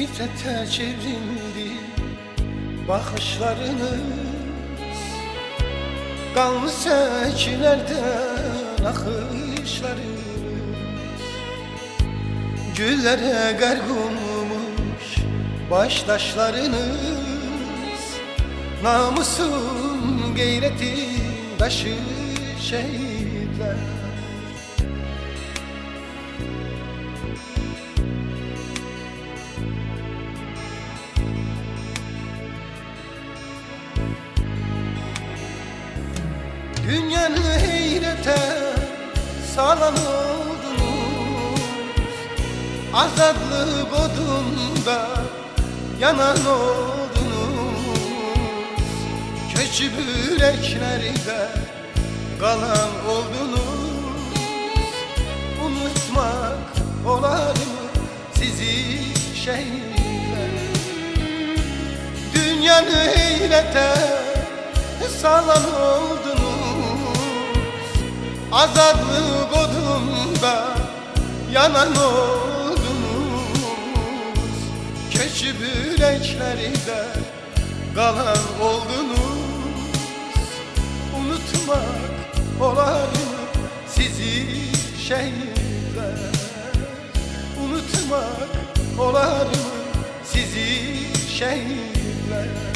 Nefrete çevrildi bakışlarınız Kanlı seçilerden akışlarınız Güllere garg olmuş baştaşlarınız Namusun gayretin taşı şehitler Dünyanı heyrete salan oldunuz. Azadlık odunda yanan oldunuz. Köçü yüreklerde kalan oldunuz. Unutmak olar mı sizi şehitler Dünyanı heyrete salan oldunuz Azadlık odunda yanan oldunuz. Keçi yüreklerde kalan oldunuz. Unutmak olar sizi şehitler Unutmak olar sizi şehitler